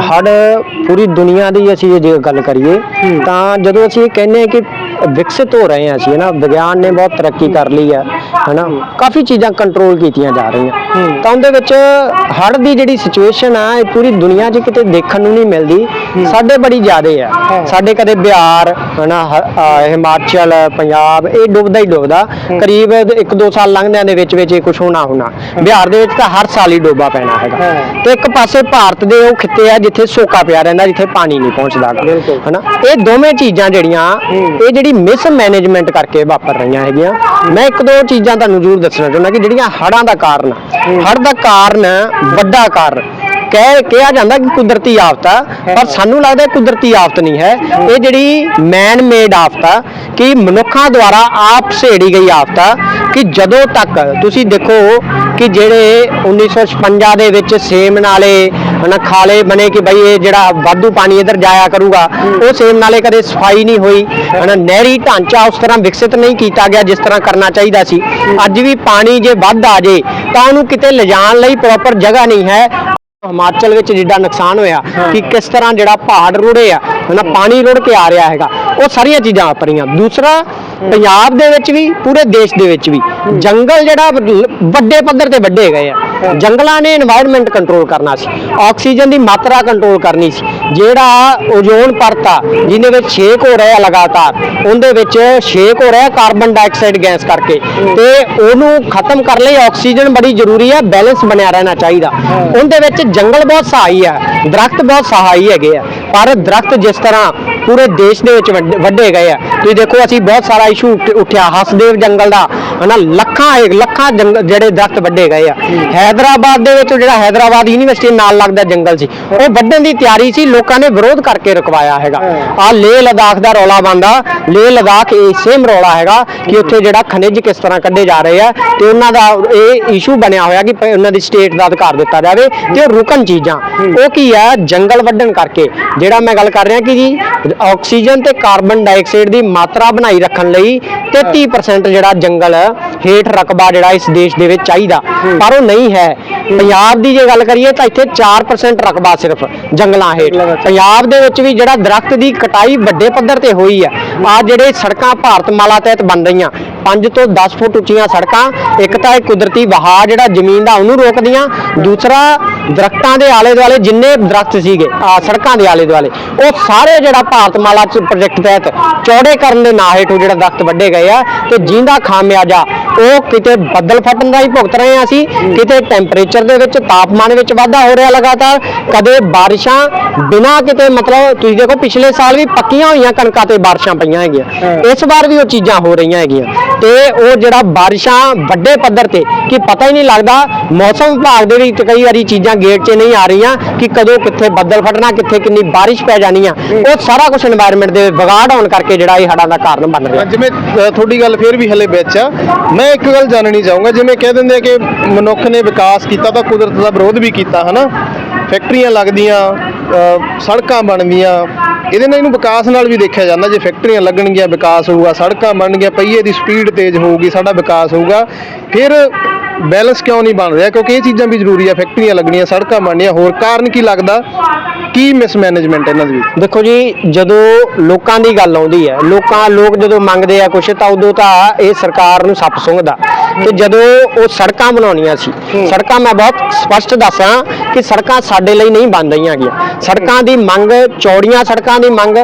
ਹੜ ਪੂਰੀ ਦੁਨੀਆ ਦੀ ਅਸੀਂ ਜੇ ਗੱਲ ਕਰੀਏ ਤਾਂ ਜਦੋਂ ਅਸੀਂ ਇਹ ਕਹਿੰਦੇ ਹਾਂ ਕਿ ਵਿਕਸਿਤ ਹੋ ਰਹੇ ਹਾਂ ਅਸੀਂ ਨਾ ਵਿਗਿਆਨ ਨੇ ਬਹੁਤ ਤਰੱਕੀ ਕਰ ਲਈ ਹੈ ਹਨਾ ਕਾਫੀ ਚੀਜ਼ਾਂ ਕੰਟਰੋਲ ਕੀਤੀਆਂ ਜਾ ਰਹੀਆਂ। ਤਾਂ ਉਹਦੇ ਵਿੱਚ ਹੜ ਦੀ ਜਿਹੜੀ ਸਿਚੁਏਸ਼ਨ ਆ ਇਹ ਪੂਰੀ ਦੁਨੀਆ 'ਚ ਕਿਤੇ ਦੇਖਣ ਨੂੰ ਨਹੀਂ ਮਿਲਦੀ। ਸਾਡੇ ਬੜੀ ਜ਼ਿਆਦੇ ਆ। ਸਾਡੇ ਕਦੇ ਬਿਹਾਰ ਹਨਾ ਹਿਮਾਚਲ ਪੰਜਾਬ ਇਹ ਡੁੱਬਦਾ ਹੀ ਡੁੱਬਦਾ। ਕਰੀਬ 1-2 ਸਾਲ ਲੰਘਦਿਆਂ ਦੇ ਵਿੱਚ ਵਿੱਚ ਇਹ ਕੁਝ ਹੋਣਾ ਹੋਣਾ ਬਿਹਾਰ ਦੇ ਵਿੱਚ ਤਾਂ ਹਰ ਸਾਲ ਹੀ ਡੋਬਾ ਪੈਣਾ ਹੈਗਾ। ਤੇ ਇੱਕ ਪਾਸੇ ਭਾਰਤ ਦੇ ਉਹ ਖਿੱਤੇ ਆ ਜਿੱਥੇ ਸੋਕਾ ਪਿਆ ਰਹਿੰਦਾ ਜਿੱਥੇ ਪਾਣੀ ਨਹੀਂ ਪਹੁੰਚਦਾ। ਬਿਲਕੁਲ। ਹਨਾ ਇਹ ਦੋਵੇਂ ਚੀਜ਼ਾਂ ਜਿਹੜੀਆਂ ਇਹ ਜਿਹੜੀ ਮਿਸ ਮੈਨੇਜਮੈਂਟ ਕਰਕੇ ਵਾਪਰ ਰਹੀਆਂ ਹੈਗੀਆਂ ਮੈਂ ਇੱਕ ਦੋ ਚੀਜ਼ਾਂ ਤੁਹਾਨੂੰ ਜ਼ਰੂਰ ਦੱਸਣਾ ਚਾਹੁੰਦਾ ਕਿ ਜਿਹੜੀਆਂ ਹੜ੍ਹਾਂ ਦਾ ਕਾਰਨ ਹੜ੍ਹ ਦਾ ਕਾਰਨ ਵੱਡਾ ਕਾਰਨ ਕਹਿ ਕਿਹਾ ਜਾਂਦਾ ਕਿ ਕੁਦਰਤੀ ਆਫਤ ਆ ਪਰ ਸਾਨੂੰ ਲੱਗਦਾ ਕੁਦਰਤੀ ਆਫਤ ਨਹੀਂ ਹੈ। ਇਹ ਜਿਹੜੀ ਮੈਨ ਮੇਡ ਆਫਤ ਆ ਕਿ ਮਨੁੱਖਾਂ ਦੁਆਰਾ ਆਪ ਸੇੜੀ ਗਈ ਆਫਤ ਆ ਕਿ ਜਦੋਂ ਤੱਕ ਤੁਸੀਂ ਦੇਖੋ ਕਿ ਜਿਹੜੇ 1956 ਦੇ ਵਿੱਚ ਸੇਮ ਨਾਲੇ ਹਨਾ ਖਾਲੇ ਬਣੇ ਕਿ ਬਈ ਇਹ ਜਿਹੜਾ ਵਾਧੂ ਪਾਣੀ ਇਧਰ ਜਾਇਆ ਕਰੂਗਾ ਉਹ ਸੇਮ ਨਾਲੇ ਕਦੇ ਸਫ਼ਾਈ ਨਹੀਂ ਹੋਈ। ਹਨਾ ਨਹਿਰੀ ਢਾਂਚਾ ਉਸ ਤਰ੍ਹਾਂ ਵਿਕਸਿਤ ਨਹੀਂ ਕੀਤਾ ਗਿਆ ਜਿਸ ਤਰ੍ਹਾਂ ਕਰਨਾ ਚਾਹੀਦਾ ਸੀ। ਅੱਜ ਵੀ ਪਾਣੀ ਜੇ ਵੱਧ ਆ ਜੇ ਤਾਂ ਉਹਨੂੰ ਕਿਤੇ ਲਿਜਾਣ ਲਈ ਪ੍ਰੋਪਰ ਜਗ੍ਹਾ ਨਹੀਂ ਹੈ। ਹਿਮਾਚਲ ਵਿੱਚ ਜਿੱਡਾ ਨੁਕਸਾਨ ਹੋਇਆ ਕਿ ਕਿਸ ਤਰ੍ਹਾਂ ਜਿਹੜਾ ਪਹਾੜ ਰੁੜੇ ਆ ਹਨਾ ਪਾਣੀ ਰੁੜ ਕੇ ਆ ਰਿਹਾ ਹੈਗਾ। ਉਹ ਸਾਰੀਆਂ ਚੀਜ਼ਾਂ ਵਾਪਰੀਆਂ ਦੂਸਰਾ, ਪੰਜਾਬ ਦੇ ਵਿੱਚ ਵੀ, ਪੂਰੇ ਦੇਸ਼ ਦੇ ਵਿੱਚ ਵੀ ਜੰਗਲ ਜਿਹੜਾ ਵੱਡੇ ਪੱਧਰ ਤੇ ਵੱਡੇ ਗਏ ਆ। ਜੰਗਲਾਂ ਨੇ এনवायरमेंट ਕੰਟਰੋਲ ਕਰਨਾ ਸੀ। ਆਕਸੀਜਨ ਦੀ ਮਾਤਰਾ ਕੰਟਰੋਲ ਕਰਨੀ ਸੀ। ਜਿਹੜਾ ਓਜ਼ੋਨ ਪਰਤ ਆ ਜਿਹਦੇ ਵਿੱਚ ਛੇਕ ਹੋ ਰਿਹਾ ਲਗਾਤਾਰ, ਉਹਦੇ ਵਿੱਚ ਛੇਕ ਹੋ ਰਿਹਾ ਕਾਰਬਨ ਡਾਈਆਕਸਾਈਡ ਗੈਸ ਕਰਕੇ। ਤੇ ਉਹਨੂੰ ਖਤਮ ਕਰਨ ਲਈ ਆਕਸੀਜਨ ਬੜੀ ਜ਼ਰੂਰੀ ਹੈ ਬੈਲੈਂਸ ਬਣਿਆ ਰਹਿਣਾ ਚਾਹੀਦਾ। ਉਹਦੇ ਵਿੱਚ ਜੰਗਲ ਬਹੁਤ ਸਹਾਈ ਹੈ ਦਰਖਤ ਬਹੁਤ ਸਹਾਈ ਹੈਗੇ ਆ। ਪਰ ਦਰਖਤ ਜਿਸ ਤਰ੍ਹਾਂ ਪੂਰੇ ਦੇਸ਼ ਦੇ ਵਿੱਚ ਵੱਡੇ ਗਏ ਆ, ਤੁਸੀਂ ਦੇਖੋ ਅਸੀਂ ਬਹੁਤ ਸਾਰਾ ਇਸ਼ੂ ਉੱਠਿਆ, ਹਸਦੇਵ ਜੰਗਲ ਦਾ, ਹਨਾ, ਲੱਖਾਂ ਲੱਖਾਂ ਜਿਹੜੇ ਦਰਖਤ ਵੱਡੇ ਗਏ ਆ। ਹੈ ਹੈਦਰਾਬਾਦ ਦੇ ਵਿੱਚ ਜਿਹੜਾ ਹੈਦਰਾਬਾਦ ਯੂਨੀਵਰਸਿਟੀ ਨਾਲ ਲੱਗਦਾ ਜੰਗਲ ਸੀ ਉਹ ਵੱਢਣ ਦੀ ਤਿਆਰੀ ਸੀ ਲੋਕਾਂ ਨੇ ਵਿਰੋਧ ਕਰਕੇ ਰੁਕਵਾਇਆ ਹੈਗਾ। ਆ ਲੇਹ ਲਦਾਖ ਦਾ ਰੌਲਾ ਬੰਦਾ ਲੇਹ ਲਦਾਖ ਇਹ ਸੇਮ ਰੌਲਾ ਹੈਗਾ ਕਿ ਉੱਥੇ ਜਿਹੜਾ ਖਣਿਜ ਕਿਸ ਤਰ੍ਹਾਂ ਕੱਢੇ ਜਾ ਰਹੇ ਆ ਤੇ ਉਹਨਾਂ ਦਾ ਇਹ ਇਸ਼ੂ ਬਣਿਆ ਹੋਇਆ ਕਿ ਉਹਨਾਂ ਦੀ ਸਟੇਟ ਦਾ ਅਧਿਕਾਰ ਦਿੱਤਾ ਜਾਵੇ ਤੇ ਉਹ ਰੁਕਣ ਚੀਜ਼ਾਂ। ਉਹ ਕੀ ਆ? ਜੰਗਲ ਵੱਢਣ ਕਰਕੇ। ਜਿਹੜਾ ਮੈਂ ਗੱਲ ਕਰ ਰਿਹਾ ਕਿ ਜੀ ਆਕਸੀਜਨ ਤੇ ਕਾਰਬਨ ਡਾਈਆਕਸਾਈਡ ਦੀ ਮਾਤਰਾ ਬਣਾਈ ਰੱਖਣ ਲਈ 33% ਜਿਹੜਾ ਜੰਗਲ ਹੇਠ ਰਕਬਾ ਜਿਹੜਾ ਇਸ ਦੇਸ਼ ਦੇ ਵਿੱਚ ਚਾਹੀਦਾ। ਪਰ ਉਹ ਨਹੀਂ ਹੈ। ਪੰਜਾਬ ਦੀ ਜੇ ਗੱਲ ਕਰੀਏ ਤਾਂ ਇੱਥੇ 4% ਰਕਬਾ ਸਿਰਫ ਜੰਗਲਾਂ ਹੇਠ। ਪੰਜਾਬ ਦੇ ਵਿੱਚ ਵੀ ਜਿਹੜਾ ਦਰਖਤ ਦੀ ਕਟਾਈ ਵੱਡੇ ਪੱਧਰ ਤੇ ਹੋਈ ਆ ਆ ਜਿਹੜੇ ਸੜਕਾਂ ਭਾਰਤ ਮਾਲਾ ਤਹਿਤ ਬਣ ਰਹੀਆਂ 5 ਤੋਂ 10 ਫੁੱਟ ਉੱਚੀਆਂ ਸੜਕਾਂ, ਇੱਕ ਤਾਂ ਇਹ ਕੁਦਰਤੀ ਵਹਾਅ ਜਿਹੜਾ ਜ਼ਮੀਨ ਦਾ ਉਹਨੂੰ ਰੋਕਦੀਆਂ, ਦੂਸਰਾ ਦਰਖਤਾਂ ਦੇ ਆਲੇ ਦੁਆਲੇ ਜਿੰਨੇ ਦਰਖਤ ਸੀਗੇ ਆ ਸੜਕਾਂ ਦੇ ਆਲੇ ਦੁਆਲੇ, ਉਹ ਸਾਰੇ ਜਿਹੜਾ ਭਾਰਤ ਮਾਲਾ ਚ ਪ੍ਰੋਜੈਕਟ ਤਹਿਤ ਚੌੜੇ ਕਰਨ ਦੇ ਨਾਂ ਹੇਠ ਉਹ ਜਿਹੜਾ ਦਰਖਤ ਵੱਡੇ ਗਏ ਆ, ਤੇ ਜਿੰਦਾ ਖਾਮਿਆਜਾ ਉਹ ਕਿਤੇ ਬੱਦਲ ਫਟਣ ਦਾ ਹੀ ਭੁਗਤ ਰਹੇ ਹਾਂ ਅਸੀਂ ਕਿਤੇ ਟੈਂਪਰੇਚਰ ਦੇ ਵਿੱਚ ਤਾਪਮਾਨ ਵਿੱਚ ਵਾਧਾ ਹੋ ਰਿਹਾ ਲਗਾਤਾਰ ਕਦੇ ਬਾਰਿਸ਼ਾਂ ਬਿਨਾਂ ਕਿਤੇ ਮਤਲਬ ਤੁਸੀਂ ਦੇਖੋ ਪਿਛਲੇ ਸਾਲ ਵੀ ਪੱਕੀਆਂ ਹੋਈਆਂ ਕਣਕਾਂ ਤੇ ਬਾਰਿਸ਼ਾਂ ਪਈਆਂ ਹੈਗੀਆਂ। ਇਸ ਵਾਰ ਵੀ ਉਹ ਚੀਜ਼ਾਂ ਹੋ ਰਹੀਆਂ ਹੈਗੀਆਂ। ਤੇ ਉਹ ਜਿਹੜਾ ਬਾਰਿਸ਼ਾਂ ਵੱਡੇ ਪੱਧਰ ਤੇ ਕਿ ਪਤਾ ਹੀ ਨਹੀਂ ਲੱਗਦਾ ਮੌਸਮ ਵਿਭਾਗ ਦੇ ਵਿੱਚ ਕਈ ਵਾਰੀ ਚੀਜ਼ਾਂ ਗੇਟ 'ਚ ਨਹੀਂ ਆ ਰਹੀਆਂ ਕਿ ਕਦੋਂ ਕਿੱਥੇ ਬੱਦਲ ਫਟਣਾ ਕਿੱਥੇ ਕਿੰਨੀ ਬਾਰਿਸ਼ ਪੈ ਜਾਣੀ ਆ। ਉਹ ਸਾਰਾ ਕੁਝ এনवायरमेंट ਦੇ ਵਿਗਾੜ ਹੋਣ ਕਰਕੇ ਜਿਹੜਾ ਇਹ ਹੜਾਂ ਦਾ ਕਾਰਨ ਬਣ ਰਿਹਾ। ਜਿਵੇਂ ਤੁਹਾਡੀ ਗੱਲ ਫੇਰ ਵੀ ਹਲੇ ਵਿੱਚ ਆ। ਮੈਂ ਇੱਕ ਗੱਲ ਜਾਣਨੀ ਚਾਹੂੰਗਾ, ਜਿਵੇਂ ਕਹਿ ਦਿੰਦੇ ਆ ਕਿ ਮਨੁੱਖ ਨੇ ਵਿਕਾਸ ਕੀਤਾ ਤਾਂ ਕੁਦਰਤ ਦਾ ਵਿਰੋਧ ਵੀ ਕੀਤਾ, ਹਨਾ? ਫੈਕਟਰੀਆਂ ਲੱਗਦੀਆਂ ਸੜਕਾਂ ਬਣਦੀਆਂ, ਇਹਦੇ ਨਾਲ ਇਹਨੂੰ ਵਿਕਾਸ ਨਾਲ ਵੀ ਦੇਖਿਆ ਜਾਂਦਾ, ਜੇ ਫੈਕਟਰੀਆਂ ਲੱਗਣਗੀਆਂ ਵਿਕਾਸ ਹੋਊਗਾ, ਸੜਕਾਂ ਬਣਨਗੀਆਂ, ਪਹੀਏ ਦੀ ਸਪੀਡ ਤੇਜ਼ ਹੋਊਗੀ, ਸਾਡਾ ਵਿਕਾਸ ਹੋਊਗਾ। ਫਿਰ ਬੈਲੈਂਸ ਕਿਉਂ ਨਹੀਂ ਬਣ ਰਿਹਾ? ਕਿਉਂਕਿ ਇਹ ਚੀਜ਼ਾਂ ਵੀ ਜ਼ਰੂਰੀ ਆ, ਫੈਕਟਰੀਆਂ ਲੱਗਣੀਆਂ, ਸੜਕਾਂ ਬਣਨੀਆਂ, ਹੋਰ ਕਾਰਨ ਕੀ ਲੱਗਦਾ? ਕੀ ਮਿਸਮੈਨੇਜਮੈਂਟ ਇਹਨਾਂ ਦੇ? ਵਿੱਚ ਦੇਖੋ ਜੀ, ਜਦੋਂ ਲੋਕਾਂ ਦੀ ਗੱਲ ਆਉਂਦੀ ਹੈ, ਲੋਕਾਂ, ਲੋਕ ਜਦੋਂ ਮੰਗਦੇ ਆ ਕੁਛ, ਤਾਂ ਉਦੋਂ ਤਾਂ ਇਹ ਸਰਕਾਰ ਨੂੰ ਸੱਪ ਸੁੰਘਦਾ। ਤੇ ਜਦੋਂ ਉਹ ਸੜਕਾਂ ਬਣਾਉਣੀਆਂ ਸੀ ਸੜਕਾਂ ਮੈਂ ਬਹੁਤ ਸਪਸ਼ਟ ਦੱਸਾਂ ਕਿ ਸੜਕਾਂ ਸਾਡੇ ਲਈ ਨਹੀਂ ਬਣ ਰਹੀਆਂ ਹੈਗੀਆਂ ਸੜਕਾਂ ਦੀ ਮੰਗ ਚੌੜੀਆਂ ਸੜਕਾਂ ਦੀ ਮੰਗ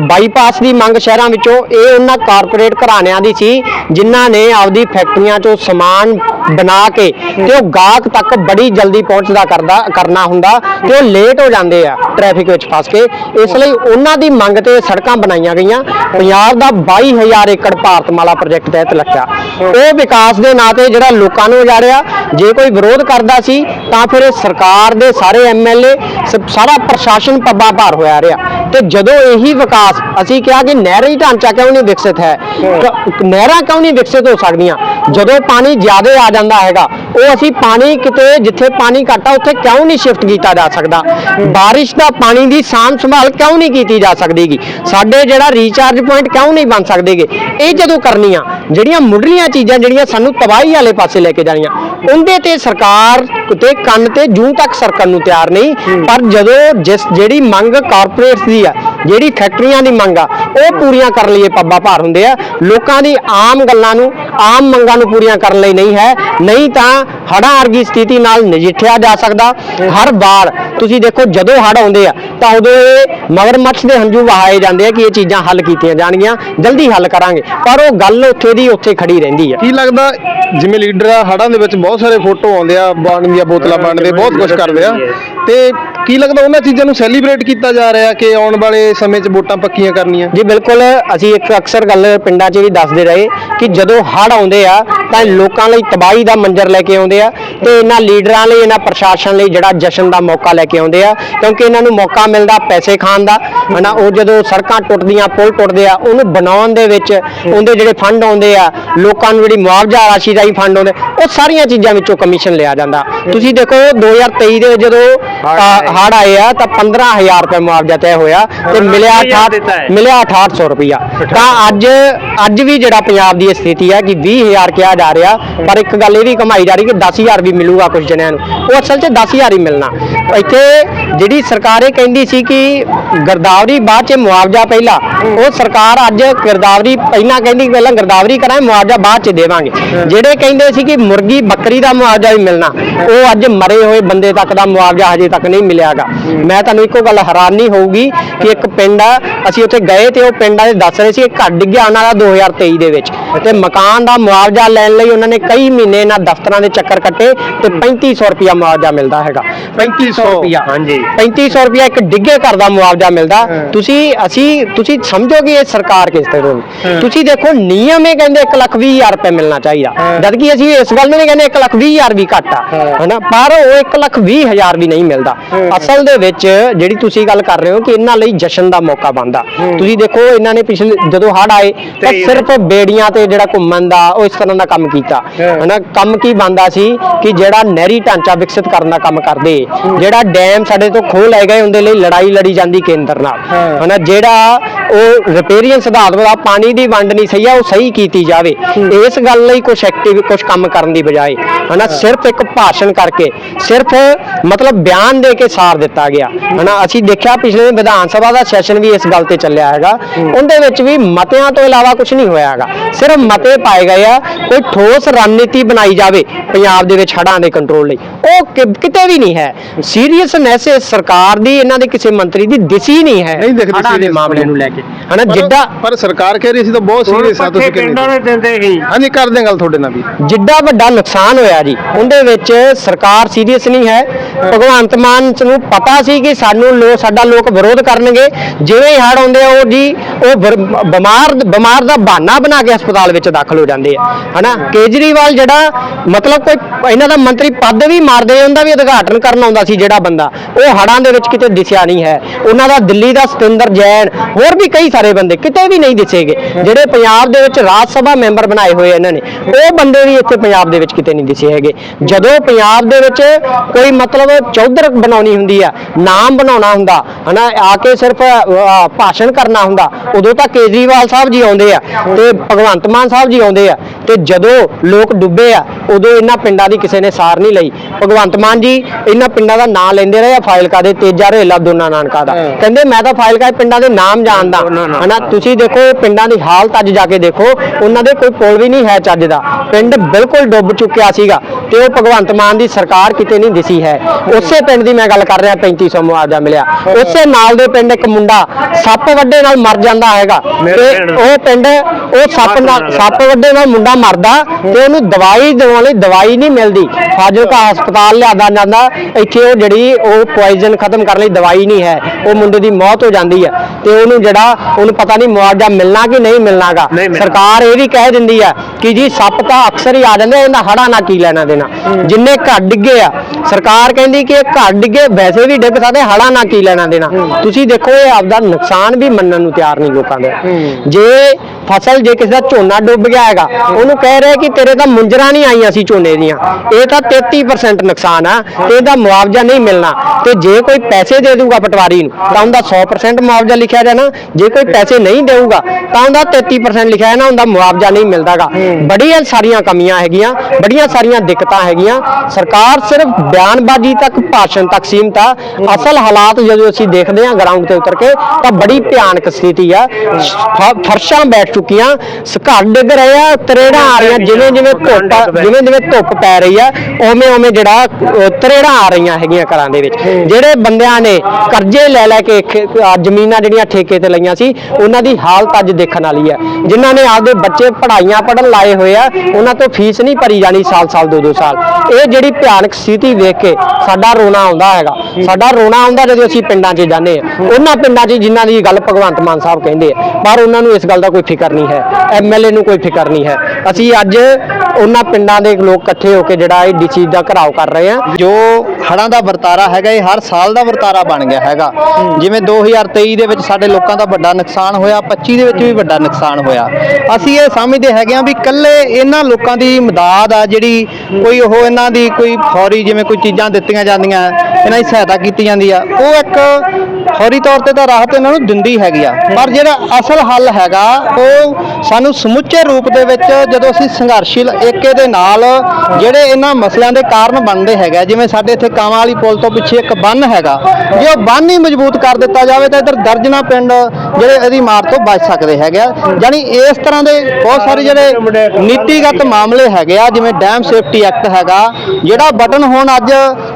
ਬਾਈਪਾਸ ਦੀ ਮੰਗ ਸ਼ਹਿਰਾਂ ਵਿੱਚੋਂ ਇਹ ਉਹਨਾਂ ਕਾਰਪੋਰੇਟ ਘਰਾਣਿਆਂ ਦੀ ਸੀ ਜਿਨ੍ਹਾਂ ਨੇ ਆਪਦੀ ਫੈਕਟਰੀਆਂ ਚੋਂ ਸਮਾਨ ਬਣਾ ਕੇ ਤੇ ਉਹ ਗਾਹਕ ਤੱਕ ਬੜੀ ਜਲਦੀ ਪਹੁੰਚਦਾ ਕਰਦਾ ਕਰਨਾ ਹੁੰਦਾ ਤੇ ਉਹ ਲੇਟ ਹੋ ਜਾਂਦੇ ਆ ਟ੍ਰੈਫਿਕ ਵਿੱਚ ਫਸ ਕੇ। ਇਸ ਲਈ ਉਹਨਾਂ ਦੀ ਮੰਗ ਤੇ ਸੜਕਾਂ ਬਣਾਈਆਂ ਗਈਆਂ। ਪੰਜਾਬ ਦਾ 22000 ਏਕੜ ਭਾਰਤਮਾਲਾ ਪ੍ਰੋਜੈਕਟ ਤਹਿਤ ਲੱਗਿਆ। ਉਹ ਵਿਕਾਸ ਦੇ ਨਾਂ ਤੇ ਜਿਹੜਾ ਲੋਕਾਂ ਨੂੰ ਉਜਾੜਿਆ, ਜੇ ਕੋਈ ਵਿਰੋਧ ਕਰਦਾ ਸੀ, ਤਾਂ ਫਿਰ ਸਰਕਾਰ ਦੇ ਸਾਰੇ ਐਮਐਲਏ ਸਾਰਾ ਪ੍ਰਸ਼ਾਸਨ ਪੱਬਾਂ ਭਾਰ ਹੋਇਆ ਰਿਹਾ। ਤੇ ਜਦੋਂ ਇਹੀ ਵਿਕਾਸ, ਅਸੀਂ ਕਿਹਾ ਕਿ ਨਹਿਰੀ ਢਾਂਚਾ ਕਿਉਂ ਨਹੀਂ ਵਿਕਸਿਤ ਹੈ? ਨਹਿਰਾਂ ਕਿਉਂ ਨਹੀਂ ਵਿਕਸਿਤ ਹੋ ਸਕਦੀਆਂ? ਜਦੋਂ ਪਾਣੀ ਜ਼ਿਆਦਾ ਆ ਜਾਂਦਾ ਹੈਗਾ, ਉਹ ਅਸੀਂ ਪਾਣੀ ਕਿਤੇ, ਜਿੱਥੇ ਪਾਣੀ ਘੱਟ ਉੱਥੇ ਕਿਉਂ ਨਹੀਂ ਸ਼ਿਫਟ ਕੀਤਾ ਜਾ ਸਕਦਾ? ਬਾਰਿਸ਼ ਦਾ ਪਾਣੀ ਦੀ ਸਾਂਭ ਸੰਭਾਲ ਕਿਉਂ ਨਹੀਂ ਕੀਤੀ ਜਾ ਸਕਦੀਗੀ? ਸਾਡੇ ਜਿਹੜਾ ਰੀਚਾਰਜ ਪੁਆਇੰਟ ਕਿਉਂ ਨਹੀਂ ਬਣ ਸਕਦੇਗੇ? ਇਹ ਜਦੋਂ ਕਰਨੀਆਂ, ਜਿਹੜੀਆਂ ਮੁੱਢਲੀਆਂ ਚੀਜ਼ਾਂ, ਜਿਹੜੀਆਂ ਸਾਨੂੰ ਤਬਾਹੀ ਵਾਲੇ ਪਾਸੇ ਲੈ ਕੇ ਜਾਣੀਆਂ। ਉਹਦੇ ਤੇ ਸਰਕਾਰ ਤੇ ਕੰਨ ਤੇ ਜੂੰ ਤੱਕ ਸਰਕਣ ਨੂੰ ਤਿਆਰ ਨਹੀਂ, ਪਰ ਜਦੋਂ ਜਿਸ ਜਿਹੜੀ ਮੰਗ ਕਾਰਪੋਰੇਟਸ ਦੀ ਆ ਜਿਹੜੀ ਫੈਕਟਰੀਆਂ ਦੀ ਮੰਗ ਆ, ਉਹ ਪੂਰੀਆਂ ਕਰਨ ਲਈ ਇਹ ਪੱਬਾ ਭਾਰ ਹੁੰਦੇ ਆ। ਲੋਕਾਂ ਦੀ ਆਮ ਗੱਲਾਂ ਨੂੰ, ਆਮ ਮੰਗਾਂ ਨੂੰ ਪੂਰੀਆਂ ਕਰਨ ਲਈ ਨਹੀਂ ਹੈ। ਨਹੀਂ ਤਾਂ ਹੜ੍ਹਾਂ ਵਰਗੀ ਸਥਿਤੀ ਨਾਲ ਨਜਿੱਠਿਆ ਜਾ ਸਕਦਾ। ਹਰ ਵਾਰ ਤੁਸੀਂ ਦੇਖੋ, ਜਦੋਂ ਹੜ੍ਹ ਆਉਂਦੇ ਆ, ਤਾਂ ਉਦੋਂ ਇਹ ਮਗਰਮੱਛ ਦੇ ਹੰਝੂ ਵਹਾਏ ਜਾਂਦੇ ਆ ਕਿ ਇਹ ਚੀਜ਼ਾਂ ਹੱਲ ਕੀਤੀਆਂ ਜਾਣਗੀਆਂ। ਜਲਦੀ ਹੱਲ ਕਰਾਂਗੇ। ਪਰ ਉਹ ਗੱਲ ਉੱਥੇ ਦੀ ਉੱਥੇ ਖੜੀ ਰਹਿੰਦੀ ਆ। ਕੀ ਲੱਗਦਾ, ਜਿਵੇਂ ਲੀਡਰ ਆ ਹੜਾਂ ਦੇ ਵਿੱਚ ਬਹੁਤ ਸਾਰੇ ਫੋਟੋ ਆਉਂਦੇ ਆ ਪਾਣੀ ਦੀਆਂ ਬੋਤਲਾਂ ਵੰਡਦੇ ਬਹੁਤ ਕੁਝ ਕਰਦੇ ਆ। ਤੇ ਕੀ ਲੱਗਦਾ ਉਹਨਾਂ ਚੀਜ਼ਾਂ ਨੂੰ ਸੈਲੀਬ੍ਰੇਟ ਕੀਤਾ ਜਾ ਰਿਹਾ ਕਿ ਆਉਣ ਵਾਲੇ ਸਮੇਂ 'ਚ ਵੋਟਾਂ ਪੱਕੀਆਂ ਕਰਨੀਆਂ? ਜੀ ਬਿਲਕੁਲ। ਅਸੀਂ ਇੱਕ ਅਕਸਰ ਗੱਲ ਪਿੰਡਾਂ 'ਚ ਵੀ ਦੱਸਦੇ ਰਹੇ ਕਿ ਜਦੋਂ ਹੜ੍ਹ ਆਉਂਦੇ ਆ ਤਾਂ ਲੋਕਾਂ ਲਈ ਤਬਾਹੀ ਦਾ ਮੰਜ਼ਰ ਲੈ ਕੇ ਆਉਂਦੇ ਆ ਤੇ ਇਹਨਾਂ ਲੀਡਰਾਂ ਲਈ ਇਹਨਾਂ ਪ੍ਰਸ਼ਾਸਨ ਲਈ ਜਿਹੜਾ ਜਸ਼ਨ ਦਾ ਮੌਕਾ ਲੈ ਕੇ ਆਉਂਦੇ ਆ ਕਿਉਂਕਿ ਇਹਨਾਂ ਨੂੰ ਮੌਕਾ ਮਿਲਦਾ ਪੈਸੇ ਖਾਣ ਦਾ। ਹਨਾ ਉਹ ਜਦੋਂ ਸੜਕਾਂ ਟੁੱਟਦੀਆਂ ਪੁਲ ਟੁੱਟਦੇ ਆ ਉਹਨੂੰ ਬਣਾਉਣ ਦੇ ਵਿੱਚ ਉਹਦੇ ਜਿਹੜੇ ਫੰਡ ਆਉਂਦੇ ਆ ਲੋਕਾਂ ਨੂੰ ਜਿਹੜੀ ਮੁਆਵਜ਼ਾ ਰਾਸ਼ੀ ਰਾਹੀਂ ਫੰਡ ਆਉਂਦੇ ਉਹ ਸਾਰੀਆਂ ਚੀਜ਼ਾਂ ਵਿੱਚੋਂ ਕਮਿਸ਼ਨ ਲਿਆ ਜਾਂਦਾ। ਤੁਸੀਂ ਦੇਖੋ 2023 ਦੇ ਜਦੋਂ ਹੜ੍ਹ ਆਏ ਆ ਤਾਂ 15000 ਰੁਪਏ ਮੁਆਵਜ਼ਾ ਤੈਅ ਹੋਇਆ ਤੇ ਮਿਲਿਆ 68 ਮਿਲਿਆ 6800 ਰੁਪਇਆ ਤਾਂ ਅੱਜ ਅੱਜ ਵੀ ਜਿਹੜਾ ਪੰਜਾਬ ਦੀ ਸਥਿਤੀ ਹੈ ਕਿ 20000 ਕਿਹਾ ਜਾ ਰਿਹਾ ਪਰ ਇੱਕ ਗੱਲ ਇਹ ਵੀ ਕਮਾਈ ਜਾ ਰਹੀ ਕਿ 10000 ਵੀ ਮਿਲੂਗਾ ਕੁਝ ਜਣਿਆਂ ਨੂੰ। ਉਹ ਅਸਲ 'ਚ 10000 ਹੀ ਮਿਲਣਾ। ਇੱਥੇ ਜਿਹੜੀ ਸਰਕਾਰ ਇਹ ਕਹਿੰਦੀ ਸੀ ਕਿ ਗਰਦਾਵਰੀ ਬਾਅਦ 'ਚ ਮੁਆਵਜ਼ਾ ਪਹਿਲਾਂ ਉਹ ਸਰਕਾਰ ਅੱਜ ਗਰਦਾਵਰੀ ਪਹਿਲਾਂ ਕਹਿੰਦੀ ਕਿ ਪਹਿਲਾਂ ਗਰਦਾਵਰੀ ਕਰਾਂਗੇ ਮੁਆਵਜ਼ਾ ਬਾਅਦ 'ਚ ਦੇਵਾਂਗੇ। ਜਿਹੜੇ ਕਹਿੰਦੇ ਸੀ ਕਿ ਮੁਰਗੀ ਬੱਕਰੀ ਦਾ ਮੁਆਵਜ਼ਾ ਵੀ ਮਿਲਣਾ ਉਹ ਅੱਜ ਮਰੇ ਹੋਏ ਬੰਦੇ ਤੱਕ ਦਾ ਮੁਆਵਜ਼ਾ ਹਜੇ ਤੱਕ ਨਹੀਂ ਮਿਲਿਆਗਾ। ਮੈਂ ਤੁਹਾਨੂੰ ਇੱਕੋ ਗੱਲ ਹੈਰਾਨੀ ਹੋਊਗੀ ਕਿ ਇੱਕ ਪਿੰਡ ਆ। ਅਸੀਂ ਉੱਥੇ ਗਏ ਤੇ ਉਹ ਪਿੰਡਾਂ ਦੇ ਦੱਸ ਰਹੇ ਸੀ ਕਿ ਘਰ ਡਿੱਗਿਆ ਉਹਨਾਂ ਦਾ 2023 ਦੇ ਵਿੱਚ। ਤੇ ਮਕਾਨ ਦਾ ਮੁਆਵਜ਼ਾ ਲੈਣ ਲਈ ਉਹਨਾਂ ਨੇ ਕਈ ਮਹੀਨੇ ਇਹਨਾਂ ਦਫ਼ਤਰਾਂ ਦੇ ਚੱਕਰ ਕੱਟੇ ਤੇ 3500 ਰੁਪਿਆ ਮੁਆਵਜ਼ਾ ਮਿਲਦਾ ਹੈਗਾ। 3500 ਰੁਪਿਆ ਹਾਂਜੀ। 3500 ਰੁਪਿਆ ਇੱਕ ਡਿੱਗੇ ਘਰ ਦਾ ਮੁਆਵਜ਼ਾ ਮਿਲਦਾ। ਤੁਸੀਂ ਅਸੀਂ ਤੁਸੀਂ ਸਮਝੋਗੇ ਇਹ ਸਰਕਾਰ ਕਿਸ ਤਰ੍ਹਾਂ ਦੀ। ਤੁਸੀਂ ਦੇਖੋ ਨਿਯਮ ਇਹ ਕਹਿੰਦੇ 1 ਲੱਖ 20 ਹਜ਼ਾਰ ਰੁਪਏ ਮਿਲਣਾ ਚਾਹੀਦਾ। ਜਦ ਕਿ ਅਸੀਂ ਇਸ ਗੱਲ ਨੂੰ ਨਹੀਂ ਕਹਿੰਦੇ 1 ਲੱਖ 20 ਹਜ਼ਾਰ ਵੀ ਘੱਟ ਆ। ਹਨਾ? ਪਰ ਉਹ 1 ਲੱਖ 20 ਹਜ਼ਾਰ ਵੀ ਨਹੀਂ ਮਿਲਦਾ। ਅਸਲ ਦੇ ਵਿੱਚ ਜਿਹੜੀ ਤੁਸੀਂ ਗੱਲ ਕਰ ਰਹੇ ਹੋ ਕਿ ਇਹਨਾਂ ਲਈ ਜਸ਼ਨ ਦਾ ਮੌਕਾ ਬਣਦਾ। ਤੁਸੀਂ ਦੇਖੋ ਇਹਨਾਂ ਨੇ ਪਿਛਲੇ ਜਦੋਂ ਹੜ ਆਏ ਤਾਂ ਸਿਰਫ ਬੇੜੀਆਂ ਤੇ ਜਿਹੜਾ ਘੁੰਮਣ ਦਾ ਉਹ ਇਸ ਤਰ੍ਹਾਂ ਦਾ ਕੰਮ ਕੀਤਾ। ਹਨਾ ਕੰਮ ਕੀ ਬੰਦਾ ਸੀ ਕਿ ਜਿਹੜਾ ਨਹਿਰੀ ਢਾਂਚਾ ਵਿਕਸਿਤ ਕਰਨ ਦਾ ਕੰਮ ਕਰਦੇ। ਜਿਹੜਾ ਡੈਮ ਸਾਡੇ ਤੋਂ ਖੋਹ ਲੈ ਗਏ ਉਹਦੇ ਲਈ ਲੜਾਈ ਲੜੀ ਜਾਂਦੀ ਕੇਂਦਰ ਨਾਲ। ਹਨਾ ਜਿਹੜਾ ਉਹ ਰਿਪੇਰੀਅਨ ਸਿਧਾਂਤ ਦਾ ਪਾਣੀ ਦੀ ਵੰਡ ਨਹੀਂ ਸਹੀ ਆ ਉਹ ਸਹੀ ਕੀਤੀ ਜਾਵੇ। ਇਸ ਗੱਲ ਲਈ ਕੁਝ ਐਕਟਿਵ ਕੁਝ ਕੰਮ ਕਰਨ ਦੀ ਬਜਾਏ ਹਨਾ ਸਿਰਫ ਇੱਕ ਭਾਸ਼ਣ ਕਰਕੇ ਸਿਰਫ ਮਤਲਬ ਬਿਆਨ ਦੇ ਕੇ ਸਾਰ ਦਿੱਤਾ ਗਿਆ। ਹਨਾ ਅਸੀਂ ਦੇਖਿਆ ਪਿਛਲੇ ਵਿਧਾਨ ਸਭਾ ਦਾ ਸੈਸ਼ਨ ਵੀ ਇਸ ਗੱਲ ਤੇ ਚੱਲਿਆ ਹੈਗਾ। ਉਹਦੇ ਵਿੱਚ ਵੀ ਮਤਿਆਂ ਤੋਂ ਇਲਾਵਾ ਕੁਝ ਨਹੀਂ ਹੋਇਆ ਹੈਗਾ। ਸਿਰਫ ਮਤੇ ਪਾਏ ਗਏ ਆ ਕੋਈ ਠੋਸ ਰਣਨੀਤੀ ਬਣਾਈ ਜਾਵੇ ਪੰਜਾਬ ਦੇ ਵਿੱਚ ਹੜ੍ਹਾਂ ਦੇ ਕੰਟਰੋਲ ਲਈ। ਉਹ ਕਿਤੇ ਵੀ ਨਹੀਂ ਹੈ। ਸੀਰੀਅਸਨੈਸ ਇਸ ਸਰਕਾਰ ਦੀ ਇਹਨਾਂ ਦੇ ਕਿਸੇ ਮੰਤਰੀ ਦੀ ਦਿਸੀ ਨਹੀਂ ਹੈ ਹੜ੍ਹਾਂ ਦੇ ਮਾਮਲੇ ਨੂੰ ਲੈ ਕੇ। ਹਨਾ ਜਿੱਦਾਂ ਪਰ ਸਰਕਾਰ ਕਹਿ ਰਹੀ ਸੀ ਤਾਂ ਬਹੁਤ ਸੀਰੀਅਸ ਆ ਤੁਸੀਂ ਪਿੰਡਾਂ ਨੇ ਦਿੰਦੇ ਹੀ ਹਾਂਜੀ ਕਰਦੇ ਹਾਂ ਗੱਲ ਤੁਹਾਡੇ ਨਾਲ ਵੀ। ਜਿੱਡਾ ਵੱਡਾ ਨੁਕਸਾਨ ਹੋਇਆ ਜੀ ਉਹਦੇ ਵਿੱਚ ਸਰਕਾਰ ਸੀਰੀਅਸ ਨਹੀਂ ਹੈ। ਭਗਵੰਤ ਮਾਨ ਨੂੰ ਪਤਾ ਸੀ ਕਿ ਸਾਨੂੰ ਲੋ ਸਾਡਾ ਲੋਕ ਵਿਰੋਧ ਕਰਨਗੇ। ਜਿਵੇਂ ਹੀ ਹੜ ਆਉਂਦੇ ਆ ਉਹ ਜੀ ਉਹ ਬਿਮਾਰ ਬਿਮਾਰ ਦਾ ਬਹਾਨਾ ਬਣਾ ਕੇ ਹਸਪਤਾਲ ਵਿੱਚ ਦਾਖਲ ਹੋ ਜਾਂਦੇ ਆ। ਹਨਾ? ਕੇਜਰੀਵਾਲ ਜਿਹੜਾ ਮਤਲਬ ਕੋਈ ਇਹਨਾਂ ਦਾ ਮੰਤਰੀ ਪਦ ਵੀ ਮਾਰਦੇ ਉਹਦਾ ਵੀ ਉਦਘਾਟਨ ਕਰਨ ਆਉਂਦਾ ਸੀ ਜਿਹੜਾ ਬੰਦਾ। ਉਹ ਹੜਾਂ ਦੇ ਵਿੱਚ ਕਿਤੇ ਦਿਸਿਆ ਨਹੀਂ ਹੈ। ਉਹਨਾਂ ਦਾ ਦਿੱਲੀ ਦਾ ਸਤਿੰਦਰ ਜੈਨ ਹੋਰ ਵੀ ਕਈ ਸਾਰੇ ਬੰਦੇ ਕਿਤੇ ਵੀ ਨਹੀਂ ਦਿਸੇਗੇ। ਜਿਹੜੇ ਪੰਜਾਬ ਦੇ ਵਿੱਚ ਰਾਜ ਸਭਾ ਮੈਂਬਰ ਬਣਾਏ ਹੋਏ ਇਹਨਾਂ ਨੇ ਉਹ ਬੰਦੇ ਵੀ ਇੱਥੇ ਪੰਜਾਬ ਦੇ ਵਿੱਚ ਕਿਤੇ ਨਹੀਂ ਦਿਸੇ ਹੈਗੇ। ਜਦੋਂ ਪੰਜਾਬ ਦੇ ਵਿੱਚ ਕੋਈ ਮਤਲਬ ਚੌਧਰ ਬਣਾਉਣੀ ਹੁੰਦੀ ਆ ਨਾਮ ਬਣਾਉਣਾ ਹੁੰਦਾ ਹਨਾ ਆ ਕੇ ਸਿਰਫ ਭਾਸ਼ਣ ਕਰਨਾ ਹੁੰਦਾ ਉਦੋਂ ਤਾਂ ਕੇਜਰੀਵਾਲ ਸਾਹਿਬ ਜੀ ਆਉਂਦੇ ਆ ਤੇ ਭਗਵੰਤ ਮਾਨ ਸਾਹਿਬ ਜੀ ਆਉਂਦੇ ਆ। ਤੇ ਜਦੋਂ ਲੋਕ ਡੁੱਬੇ ਆ ਉਦੋਂ ਇਹਨਾਂ ਪਿੰਡਾਂ ਦੀ ਕਿਸੇ ਨੇ ਸਾਰ ਨਹੀਂ ਲਈ। ਭਗਵੰਤ ਮਾਨ ਜੀ ਇਹਨਾਂ ਪਿੰਡਾਂ ਦਾ ਨਾਂ ਲੈਂਦੇ ਰਹੇ ਆ ਫਾਇਲਕਾ ਦੇ ਤੇਜਾ ਰੇਲਾ ਦੋਨਾ ਨਾਨਕਾ ਦਾ। ਕਹਿੰਦੇ ਮੈਂ ਤਾਂ ਫਾਇਲਕਾ ਪਿੰਡਾਂ ਦੇ ਨਾਮ ਜਾਣਦਾ ਹਨਾ? ਤੁਸੀਂ ਦੇਖੋ ਪਿੰਡਾਂ ਦੀ ਹਾਲਤ ਅੱਜ ਜਾ ਕੇ ਦੇਖੋ ਉਹਨਾਂ ਦੇ ਕੋਈ ਪੁਲ ਵੀ ਨਹੀਂ ਹੈ ਚੱਜ ਦਾ। ਪਿੰਡ ਬਿਲਕੁਲ ਡੁੱਬ ਚੁੱਕਿਆ ਸੀਗਾ ਤੇ ਉਹ ਭਗਵੰਤ ਮਾਨ ਦੀ ਸਰਕਾਰ ਕਿਤੇ ਨਹੀਂ ਦਿਸੀ ਹੈ। ਉਸੇ ਪਿੰਡ ਦੀ ਮੈਂ ਗੱਲ ਕਰ ਰਿਹਾ 3500 ਮੁਆਵਜ਼ਾ ਮਿਲਿਆ। ਉਸੇ ਨਾਲ ਦੇ ਪਿੰਡ ਇੱਕ ਮੁੰਡਾ ਸੱਪ ਵੱਡੇ ਨਾਲ ਮਰ ਜਾਂਦਾ ਹੈਗਾ। ਤੇ ਉਹ ਪਿੰਡ ਉਹ ਸੱਪ ਨਾਲ ਸੱਪ ਵੱਡੇ ਨਾਲ ਮੁੰਡਾ ਮਰਦਾ ਤੇ ਉਹਨੂੰ ਦਵਾਈ ਦਿਵਾਉਣ ਲਈ ਦਵਾਈ ਨਹੀਂ ਮਿਲਦੀ। ਫਾਜ਼ਿਲਕਾ ਹਸਪਤਾਲ ਲਿਆਦਾ ਜਾਂਦਾ ਇੱਥੇ ਉਹ ਜਿਹੜੀ ਉਹ ਪੋਇਜ਼ਨ ਖਤਮ ਕਰਨ ਲਈ ਦਵਾਈ ਨਹੀਂ ਹੈ। ਉਹ ਮੁੰਡੇ ਦੀ ਮੌਤ ਹੋ ਜਾਂਦੀ ਹੈ। ਤੇ ਉਹਨੂੰ ਜਿਹੜਾ ਉਹਨੂੰ ਪਤਾ ਨਹੀਂ ਮੁਆਵਜ਼ਾ ਮਿਲਣਾ ਕਿ ਨਹੀਂ ਮਿਲਣਾਗਾ। ਸਰਕਾਰ ਇਹ ਵੀ ਕਹਿ ਦਿੰਦੀ ਆ ਕਿ ਜੀ ਸੱਪ ਤਾਂ ਅਕਸਰ ਹੀ ਆ ਜਾਂਦੇ ਇਹਨਾਂ ਹੜਾ ਨਾ ਕੀ ਲੈਣਾ ਦੇਣਾ। ਜਿੰਨੇ ਘਰ ਡਿੱਗੇ ਆ ਸਰਕਾਰ ਕਹਿੰਦੀ ਕਿ ਇਹ ਘਰ ਡਿੱਗੇ ਵੈਸੇ ਵੀ ਡਿੱਗ ਸਕਦੇ ਹੜਾ ਨਾ ਕੀ ਲੈਣਾ ਦੇਣਾ। ਤੁਸੀਂ ਦੇਖੋ ਇਹ ਆਪਦਾ ਨੁਕਸਾਨ ਵੀ ਮੰਨਣ ਨੂੰ ਤਿਆਰ ਨਹੀਂ ਲੋਕਾਂ ਦੇ। ਜੇ ਫਸਲ ਜੇ ਕਿਸੇ ਦਾ ਝੋਨਾ ਡੁੱਬ ਗਿਆ ਹੈਗਾ ਉਹਨੂੰ ਕਹਿ ਰਹੇ ਕਿ ਤੇਰੇ ਤਾਂ ਮੁੰਜਰਾ ਨਹੀਂ ਆਈਆਂ ਸੀ ਝੋਨੇ ਦੀਆਂ। ਇਹ ਤਾਂ 33% ਨੁਕਸਾਨ ਆ ਤੇ ਇਹਦਾ ਮੁਆਵਜ਼ਾ ਨਹੀਂ ਮਿਲਣਾ। ਤੇ ਜੇ ਕੋਈ ਪੈਸੇ ਦੇ ਦੂਗਾ ਪਟਵਾਰੀ ਨੂੰ ਤਾਂ ਉਹਦਾ 100% ਮੁਆਵਜ਼ਾ ਲਿਖਿਆ ਜਾਣਾ। ਜੇ ਕੋਈ ਪੈਸੇ ਨਹੀਂ ਦੇਊਗਾ ਤਾਂ ਉਹਦਾ 33% ਲਿਖਿਆ ਹੈ ਨਾ ਉਹਦਾ ਮੁਆਵਜ਼ਾ ਨਹੀਂ ਮਿਲਦਾਗਾ। ਬੜੀਆਂ ਸਾਰੀਆਂ ਕਮੀਆਂ ਹੈਗੀਆਂ ਬੜੀਆਂ ਸਾਰੀਆਂ ਦਿੱਕਤਾਂ ਹੈਗੀਆਂ। ਸਰਕਾਰ ਸਿਰਫ ਬਿਆਨਬਾਜ਼ੀ ਤੱਕ ਭਾਸ਼ਣ ਤੱਕ ਸੀਮਤ ਆ। ਅਸਲ ਹਾਲਾਤ ਜਦੋਂ ਅਸੀਂ ਦੇਖਦੇ ਹਾਂ ਗਰਾਊਂਡ ਤੇ ਉਤਰ ਕੇ ਤਾਂ ਬੜੀ ਭਿਆਨਕ ਸਥਿਤੀ ਆ। ਫਰਸ਼ਾਂ ਬੈਠ ਚੁੱਕੀਆਂ। ਘਰ ਡਿੱਗ ਰਹੇ ਆ ਤਰੇੜਾਂ ਆ ਰਹੀਆਂ ਜਿਵੇਂ ਜਿਵੇਂ ਧੁੱਪ ਜਿਵੇਂ ਜਿਵੇਂ ਧੁੱਪ ਪੈ ਰਹੀ ਆ ਓਵੇਂ ਓਵੇਂ ਜਿਹੜਾ ਤਰੇੜਾਂ ਆ ਰਹੀਆਂ ਹੈਗੀਆਂ ਘਰਾਂ ਦੇ ਵਿੱਚ। ਜਿਹੜੇ ਬੰਦਿਆਂ ਨੇ ਕਰਜ਼ੇ ਲੈ ਲੈ ਕੇ ਜ਼ਮੀਨਾਂ ਜਿਹੜੀਆਂ ਠੇਕੇ ਤੇ ਲਈਆਂ ਸੀ, ਉਹਨਾਂ ਦੀ ਹਾਲਤ ਅੱਜ ਦੇਖਣ ਵਾਲੀ ਹੈ। ਜਿਨ੍ਹਾਂ ਨੇ ਆਪਦੇ ਬੱਚੇ ਪੜ੍ਹਾਈਆਂ ਪੜਨ ਲਾਏ ਹੋਏ ਆ, ਉਹਨਾਂ ਤੋਂ ਫੀਸ ਨਹੀਂ ਭਰੀ ਜਾਣੀ ਸਾਲ ਸਾਲ, ਦੋ ਦੋ ਸਾਲ। ਇਹ ਜਿਹੜੀ ਭਿਆਨਕ ਸਥਿਤੀ ਵੇਖ ਕੇ ਸਾਡਾ ਰੋਣਾ ਆਉਂਦਾ ਹੈਗਾ। ਸਾਡਾ ਰੋਣਾ ਆਉਂਦਾ ਜਦੋਂ ਅਸੀਂ ਪਿੰਡਾਂ 'ਚ ਜਾਂਦੇ ਆ ਉਹਨਾਂ ਪਿੰਡਾਂ 'ਚ ਜਿਨ੍ਹਾਂ ਦੀ ਗੱਲ ਭਗਵੰਤ ਮਾਨ ਸਾਹਿਬ ਕਹਿੰਦੇ ਆ। ਪਰ ਉਹਨਾਂ ਨੂੰ ਇਸ ਗੱਲ ਦਾ ਕੋਈ ਫਿਕਰ ਨਹੀਂ ਹੈ। ਐਮਐਲਏ ਨੂੰ ਕੋਈ ਫਿਕਰ ਨਹੀਂ ਹੈ। ਅਸੀਂ ਅੱਜ ਉਹਨਾਂ ਪਿੰਡਾਂ ਦੇ ਲੋਕ ਇਕੱਠੇ ਹੋ ਕੇ ਜਿਹੜਾ ਇਹ ਚੀਜ਼ ਦਾ ਘਰਾਓ ਕਰ ਰਹੇ ਆ। ਜੋ ਹੜਾਂ ਦਾ ਵਰਤਾਰਾ ਹੈਗਾ, ਇਹ ਹਰ ਸਾਲ ਦਾ ਵਰਤਾਰਾ ਬਣ ਗਿਆ ਹੈਗਾ। ਜਿਵੇਂ 2023 ਦੇ ਵਿੱਚ ਸਾਡੇ ਲੋਕਾਂ ਦਾ ਵੱਡਾ ਨੁਕਸਾਨ ਹੋਇਆ 25 ਦੇ ਵਿੱਚ ਵੀ ਵੱਡਾ ਨੁਕਸਾਨ ਹੋਇਆ। ਅਸੀਂ ਇਹ ਸਮਝਦੇ ਹੈਗੇ ਆ ਵੀ ਕੱਲੇ ਇਹਨਾਂ ਲੋਕਾਂ ਦੀ ਮਦਦ ਆ ਜਿਹੜੀ ਕੋਈ ਉਹ ਇਹਨਾਂ ਦੀ ਕੋਈ ਫੌਰੀ ਜਿਵੇਂ ਕੋਈ ਚੀਜ਼ਾਂ ਦਿੱਤੀਆਂ ਜਾਂਦੀਆਂ, ਇਹਨਾਂ ਦੀ ਸਹਾਇਤਾ ਕੀਤੀ ਜਾਂਦੀ ਆ। ਉਹ ਇੱਕ ਫੌਰੀ ਤੌਰ ਤੇ ਤਾਂ ਰਾਹਤ ਇਹਨਾਂ ਨੂੰ ਦਿੰਦੀ ਹੈਗੀ ਆ। ਪਰ ਜਿਹੜਾ ਅਸਲ ਹੱਲ ਹੈਗਾ, ਉਹ ਸਾਨੂੰ ਸਮੁੱਚੇ ਰੂਪ ਦੇ ਵਿੱਚ ਜਦੋਂ ਅਸੀਂ ਸੰਘਰਸ਼ੀਲ ਏਕੇ ਦੇ ਨਾਲ ਜਿਹੜੇ ਇਹਨਾਂ ਮਸਲਿਆਂ ਦੇ ਕਾਰਨ ਬਣਦੇ ਹੈਗਾ ਜਿਵੇਂ ਸਾਡੇ ਇੱਥੇ ਕਾਵਾਂ ਵਾਲੀ ਪੁਲ ਤੋਂ ਪਿੱਛੇ ਇੱਕ ਬੰਨ ਹੈਗਾ ਜੇ ਉਹ ਬੰਨ ਹੀ ਮਜ਼ਬੂਤ ਕਰ ਦਿੱਤਾ ਜਾਵੇ ਤਾਂ ਇੱਧਰ ਦਰਜਨਾ ਪਿੰਡ ਜਿਹੜੇ ਇਹਦੀ ਮਾਰ ਤੋਂ ਬਚ ਸਕਦੇ ਹੈਗੇ ਆ ਯਾਨੀ ਇਸ ਤਰ੍ਹਾਂ ਦੇ ਬਹੁਤ ਸਾਰੇ ਜਿਹੜੇ ਨੀਤੀਗਤ ਮਾਮਲੇ ਹੈਗੇ ਆ ਜਿਵੇਂ ਡੈਮ ਸੇਫਟੀ ਐਕਟ ਹੈਗਾ ਜਿਹੜਾ ਬਟਨ ਹੁਣ ਅੱਜ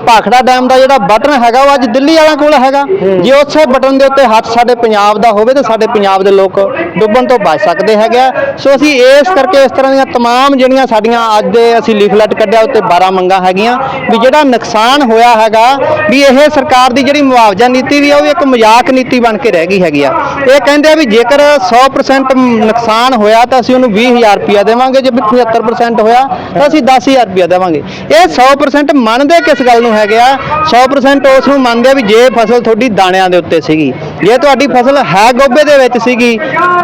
ਭਾਖੜਾ ਡੈਮ ਦਾ ਜਿਹੜਾ ਬਟਨ ਹੈਗਾ ਉਹ ਅੱਜ ਦਿੱਲੀ ਵਾਲਿਆਂ ਕੋਲ ਹੈਗਾ ਜੇ ਉਸੇ ਬਟਨ ਦੇ ਉੱਤੇ ਹੱਥ ਸਾਡੇ ਪੰਜਾਬ ਦਾ ਹੋਵੇ ਤਾਂ ਸਾਡੇ ਪੰਜਾਬ ਦੇ ਲੋਕ ਡੁੱਬਣ ਤੋਂ ਬਚ ਸਕਦੇ ਹੈਗੇ ਆ। ਸੋ ਅਸੀਂ ਇਸ ਕਰਕੇ ਇਸ ਤਰ੍ਹਾਂ ਦੀਆਂ तमाम ਜਿਹੜੀਆਂ ਸਾਡੀਆਂ ਅੱਜ ਦੇ ਅਸੀਂ ਲੀਫਲੈਟ ਕੱਢਿਆ, ਉੱਤੇ 12 ਮੰਗਾਂ ਹੈਗੀਆਂ। ਵੀ ਜਿਹੜਾ ਨੁਕਸਾਨ ਹੋਇਆ ਹੈਗਾ, ਵੀ ਇਹ ਸਰਕਾਰ ਦੀ ਜਿਹੜੀ ਮੁਆਵਜ਼ਾ ਨੀਤੀ ਵੀ ਆ, ਉਹ ਵੀ ਇੱਕ ਮਜ਼ਾਕ ਨੀਤੀ ਬਣ ਕੇ ਰਹਿ ਗਈ ਹੈਗੀ ਆ। ਇਹ ਕਹਿੰਦੇ ਆ ਵੀ ਜੇਕਰ 100% ਨੁਕਸਾਨ ਹੋਇਆ, ਤਾਂ ਅਸੀਂ ਉਹਨੂੰ 20000 ਰੁਪਇਆ ਦੇਵਾਂਗੇ। ਜੇ 75% ਹੋਇਆ, ਤਾਂ ਅਸੀਂ 10000 ਰੁਪਇਆ ਦੇਵਾਂਗੇ। ਇਹ 100% ਮੰਨਦੇ ਕਿਸ ਗੱਲ ਨੂੰ ਹੈਗੇ ਆ? 100% ਉਸ ਨੂੰ ਮੰਨਦੇ ਆ ਵੀ ਜੇ ਫਸਲ ਤੁਹਾਡੀ ਦਾਣਿਆਂ ਦੇ ਉੱਤੇ ਸੀਗੀ। ਜੇ ਤੁਹਾਡੀ ਫਸਲ ਹੈ ਗੋਭੇ ਦੇ ਵਿੱਚ ਸੀਗੀ,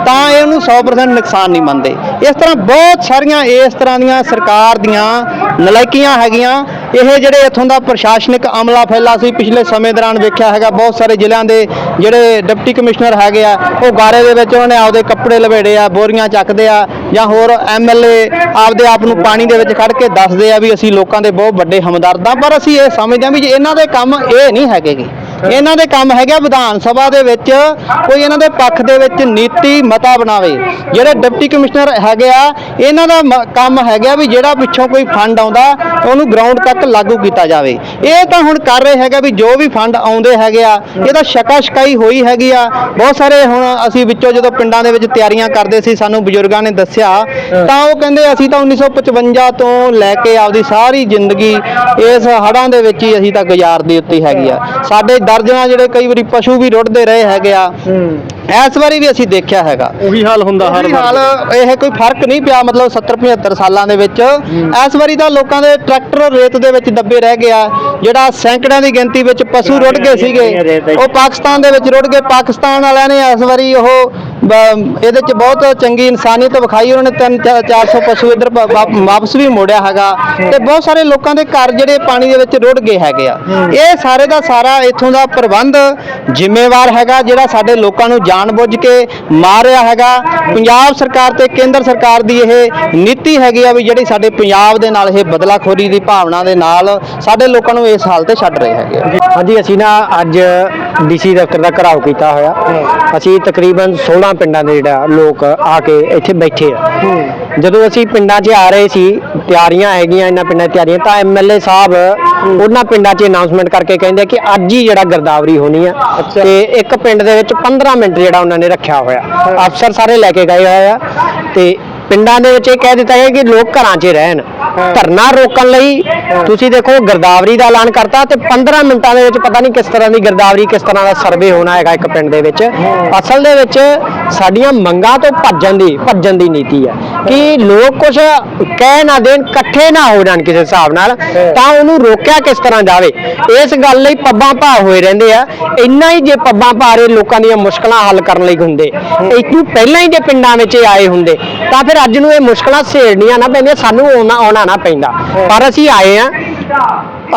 ਤਾਂ ਇਹ ਉਹਨੂੰ 100% ਨੁਕਸਾਨ ਨਹੀਂ ਮੰਨਦੇ। ਇਸ ਤਰ੍ਹਾਂ ਬਹੁਤ ਸਾਰੀਆਂ, ਇਸ ਤਰ੍ਹਾਂ ਦੀਆਂ ਸਰਕਾਰ ਦੀਆਂ ਨਲਾਇਕੀਆਂ ਹੈਗੀਆਂ, ਇਹ ਜਿਹੜੇ ਇੱਥੋਂ ਦਾ ਪ੍ਰਸ਼ਾਸਨਿਕ ਅਮਲਾ ਫੈਲਾ ਸੀ, ਪਿਛਲੇ ਸਮੇਂ ਦੌਰਾਨ ਵੇਖਿਆ ਹੈਗਾ, ਬਹੁਤ ਸਾਰੇ ਜ਼ਿਲ੍ਹਿਆਂ ਦੇ ਜਿਹੜੇ ਡਿਪਟੀ ਕਮਿਸ਼ਨਰ ਹੈਗੇ ਆ, ਉਹ ਗਾਰੇ ਦੇ ਵਿੱਚ ਉਹਨਾਂ ਨੇ ਆਪਦੇ ਕੱਪੜੇ ਲਵੇੜੇ ਆ, ਬੋਰੀਆਂ ਚੱਕਦੇ ਆ, ਜਾਂ ਹੋਰ ਐਮਐਲਏ ਆਪਦੇ ਆਪ ਨੂੰ ਪਾਣੀ ਦੇ ਵਿੱਚ ਖੜ ਕੇ ਦੱਸਦੇ ਆ ਵੀ ਅਸੀਂ ਲੋਕਾਂ ਦੇ ਬਹੁਤ ਵੱਡੇ ਹਮਦਰਦ ਆ, ਪਰ ਅਸੀਂ ਇਹ ਸਮਝਦੇ ਆ ਵੀ ਜੇ ਇਹਨਾਂ ਦੇ ਕੰਮ ਇਹ ਨਹੀਂ ਹੈਗੇਗੇ। ਇਹਨਾਂ ਦੇ ਕੰਮ ਹੈਗਾ ਵਿਧਾਨ ਸਭਾ ਦੇ ਵਿੱਚ। ਕੋਈ ਇਹਨਾਂ ਦੇ ਪੱਖ ਦੇ ਵਿੱਚ ਨੀਤੀ ਮਤਾ ਬਣਾਵੇ। ਜਿਹੜੇ ਡਿਪਟੀ ਕਮਿਸ਼ਨਰ ਹੈਗੇ ਆ, ਇਹਨਾਂ ਦਾ ਮ- ਕੰਮ ਹੈਗਾ ਵੀ ਜਿਹੜਾ ਪਿੱਛੋਂ ਕੋਈ ਫੰਡ ਆਉਂਦਾ, ਉਹਨੂੰ ਗਰਾਊਂਡ ਤੱਕ ਲਾਗੂ ਕੀਤਾ ਜਾਵੇ। ਇਹ ਤਾਂ ਹੁਣ ਕਰ ਰਹੇ ਹੈਗਾ ਵੀ ਜੋ ਵੀ ਫੰਡ ਆਉਂਦੇ ਹੈਗੇ ਆ ਇਹਦਾ ਸ਼ਕਾ ਸ਼ਕਾਈ ਹੋਈ ਹੈਗੀ ਆ। ਬਹੁਤ ਸਾਰੇ ਹੁਣ ਅਸੀਂ ਵਿੱਚੋਂ ਜਦੋਂ ਪਿੰਡਾਂ ਦੇ ਵਿੱਚ ਤਿਆਰੀਆਂ ਕਰਦੇ ਸੀ, ਸਾਨੂੰ ਬਜ਼ੁਰਗਾਂ ਨੇ ਦੱਸਿਆ, ਤਾਂ ਉਹ ਕਹਿੰਦੇ ਅਸੀਂ ਤਾਂ 1955 ਤੋਂ ਲੈ ਕੇ ਆਪਦੀ ਸਾਰੀ ਜ਼ਿੰਦਗੀ ਇਸ ਹੜਾਂ ਦੇ ਵਿੱਚ ਹੀ ਅਸੀਂ ਤਾਂ ਗੁਜ਼ਾਰਦੇ ਉੱਤੇ ਹੈਗੀ ਆ। ਸਾਡੇ ਦਰਜਨਾਂ ਜਿਹੜੇ ਕਈ ਵਾਰੀ ਪਸ਼ੂ ਵੀ ਰੁੜਦੇ ਰਹੇ ਹੈਗੇ ਆ। ਇਸ ਵਾਰੀ ਵੀ ਅਸੀਂ ਦੇਖਿਆ ਹੈਗਾ। ਉਹੀ ਹਾਲ ਹੁੰਦਾ ਹਰ ਹਾਲ ਇਹ ਕੋਈ ਫ਼ਰਕ ਨਹੀਂ ਪਿਆ ਮਤਲਬ 70 75 ਸਾਲਾਂ ਦੇ ਵਿੱਚ। ਇਸ ਵਾਰੀ ਤਾਂ ਲੋਕਾਂ ਦੇ ਟਰੈਕਟਰ ਰੇਤ ਦੇ ਵਿੱਚ ਦੱਬੇ ਰਹਿ ਗਿਆ। ਜਿਹੜਾ ਸੈਂਕੜਿਆਂ ਦੀ ਗਿਣਤੀ ਵਿੱਚ ਪਸ਼ੂ ਰੁੜ ਗਏ ਸੀਗੇ ਉਹ ਪਾਕਿਸਤਾਨ ਦੇ ਵਿੱਚ ਰੁੜ ਗਏ। ਪਾਕਿਸਤਾਨ ਵਾਲਿਆਂ ਨੇ ਇਸ ਵਾਰੀ ਉਹ ਇਹਦੇ ਚ ਬਹੁਤ ਚੰਗੀ ਇਨਸਾਨੀਅਤ ਵਿਖਾਈ। ਉਹਨਾਂ ਨੇ 3 400 ਪਸ਼ੂ ਇੱਧਰ ਵਾਪਸ ਵੀ ਮੋੜਿਆ ਹੈਗਾ। ਤੇ ਬਹੁਤ ਸਾਰੇ ਲੋਕਾਂ ਦੇ ਘਰ ਜਿਹੜੇ ਪਾਣੀ ਦੇ ਵਿੱਚ ਰੁੜ ਗਏ ਹੈਗੇ ਆ। ਇਹ ਸਾਰੇ ਦਾ ਸਾਰਾ ਇੱਥੋਂ ਦਾ ਪ੍ਰਬੰਧ ਜ਼ਿੰਮੇਵਾਰ ਹੈਗਾ ਜਿਹੜਾ ਸਾਡੇ ਲੋਕਾਂ ਨੂੰ ਜਾਣਬੁੱਝ ਕੇ ਮਾਰਿਆ ਹੈਗਾ। ਪੰਜਾਬ ਸਰਕਾਰ ਤੇ ਕੇਂਦਰ ਸਰਕਾਰ ਦੀ ਇਹ ਨੀਤੀ ਹੈਗੀ ਆ ਵੀ ਜਿਹੜੀ ਸਾਡੇ ਪੰਜਾਬ ਦੇ ਨਾਲ ਇਹ ਬਦਲਾਖੋਰੀ ਦੀ ਭਾਵਨਾ ਦੇ ਨਾਲ ਸਾਡੇ ਲੋਕਾਂ ਨੂੰ ਇਸ ਹਾਲ ਤੇ ਛੱਡ ਰਹੇ ਹੈਗੇ ਆ। ਹਾਂਜੀ, ਅਸੀਂ ਨਾ ਅੱਜ ਡੀਸੀ ਦਫ਼ਤਰ ਦਾ ਘਰਾਓ ਕੀਤਾ ਹੋਇਆ। ਅਸੀਂ ਤਕਰੀਬਨ 16 ਪਿੰਡਾਂ ਦੇ ਜਿਹੜਾ ਲੋਕ ਆ ਕੇ ਇੱਥੇ ਬੈਠੇ ਆ। ਜਦੋਂ ਅਸੀਂ ਪਿੰਡਾਂ 'ਚ ਆ ਰਹੇ ਸੀ ਤਿਆਰੀਆਂ ਹੈਗੀਆਂ ਇਹਨਾਂ ਪਿੰਡਾਂ 'ਚ ਤਿਆਰੀਆਂ ਤਾਂ ਐਮਐਲਏ ਸਾਹਿਬ ਉਹਨਾਂ ਪਿੰਡਾਂ 'ਚ ਅਨਾਉਂਸਮੈਂਟ ਕਰਕੇ ਕਹਿੰਦੇ ਕਿ ਅੱਜ ਹੀ ਜਿਹੜਾ ਗਰਦਾਵਰੀ ਹੋਣੀ ਆ ਤੇ ਇੱਕ ਪਿੰਡ ਦੇ ਵਿੱਚ 15 ਮਿੰਟ ਜਿਹੜਾ ਉਹਨਾਂ ਨੇ ਰੱਖਿਆ ਹੋਇਆ। ਅਫਸਰ ਸਾਰੇ ਲੈ ਕੇ ਗਏ ਹੋਏ ਆ ਤੇ ਪਿੰਡਾਂ ਦੇ ਵਿੱਚ ਇਹ ਕਹਿ ਦਿੱਤਾ ਗਿਆ ਕਿ ਲੋਕ ਘਰਾਂ 'ਚ ਰਹਿਣ। ਧਰਨਾ ਰੋਕਣ ਲਈ ਤੁਸੀਂ ਦੇਖੋ ਗਰਦਾਵਰੀ ਦਾ ਐਲਾਨ ਕਰਤਾ ਤੇ 15 ਮਿੰਟਾਂ ਦੇ ਵਿੱਚ ਪਤਾ ਨਹੀਂ ਕਿਸ ਤਰ੍ਹਾਂ ਦੀ ਗਰਦਾਵਰੀ ਕਿਸ ਤਰ੍ਹਾਂ ਦਾ ਸਰਵੇ ਹੋਣਾ ਹੈਗਾ ਇੱਕ ਪਿੰਡ ਦੇ ਵਿੱਚ। ਅਸਲ ਦੇ ਵਿੱਚ ਸਾਡੀਆਂ ਮੰਗਾਂ ਤੋਂ ਭੱਜਣ ਦੀ ਭੱਜਣ ਦੀ ਨੀਤੀ ਹੈ ਕਿ ਲੋਕ ਕੁਝ ਕਹਿ ਨਾ ਦੇਣ ਇਕੱਠੇ ਨਾ ਹੋ ਜਾਣ ਕਿਸੇ ਹਿਸਾਬ ਨਾਲ ਤਾਂ ਉਹਨੂੰ ਰੋਕਿਆ ਕਿਸ ਤਰ੍ਹਾਂ ਜਾਵੇ। ਇਸ ਗੱਲ ਲਈ ਪੱਬਾਂ ਭਾਅ ਹੋਏ ਰਹਿੰਦੇ ਆ। ਇੰਨਾ ਹੀ ਜੇ ਪੱਬਾਂ ਭਾਰੇ ਲੋਕਾਂ ਦੀਆਂ ਮੁਸ਼ਕਲਾਂ ਹੱਲ ਕਰਨ ਲਈ ਹੁੰਦੇ। ਇਤੋਂ ਪਹਿਲਾਂ ਹੀ ਜੇ ਪਿੰਡਾਂ ਵਿੱਚ ਆਏ ਹੁੰਦੇ ਤਾਂ ਫਿਰ ਅੱਜ ਨੂੰ ਇਹ ਮੁਸ਼ਕਲਾਂ ਸੇੜਨੀਆਂ ਨਾ ਪੈਂਦੀਆਂ, ਸਾਨੂੰ ਆਉਣਾ ਆਉਣਾ ਨਾ ਪੈਂਦਾ। ਪਰ ਅਸੀਂ ਆਏ ਆ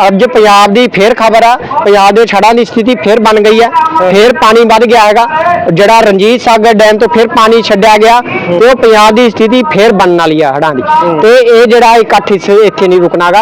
ਅੱਜ ਪੰਜਾਬ ਦੀ ਫੇਰ ਖਬਰ ਆ। ਪੰਜਾਬ ਦੇ ਛੜਾਂ ਦੀ ਸਥਿਤੀ ਫੇਰ ਬਣ ਗਈ ਹੈ ਫੇਰ ਪਾਣੀ ਵੱਧ ਗਿਆ ਹੈਗਾ। ਜਿਹੜਾ ਰਣਜੀਤ ਸਾਗਰ ਡੈਮ ਤੋਂ ਫਿਰ ਪਾਣੀ ਛੱਡਿਆ ਗਿਆ। ਤੇ ਉਹ ਪੰਜਾਬ ਦੀ ਸਥਿਤੀ ਫੇਰ ਬਣਨ ਵਾਲੀ ਆ ਹੜਾਂ ਦੀ। ਤੇ ਇਹ ਜਿਹੜਾ ਇਕੱਠ ਇੱਥੇ ਇੱਥੇ ਨਹੀਂ ਰੁਕਣਾਗਾ।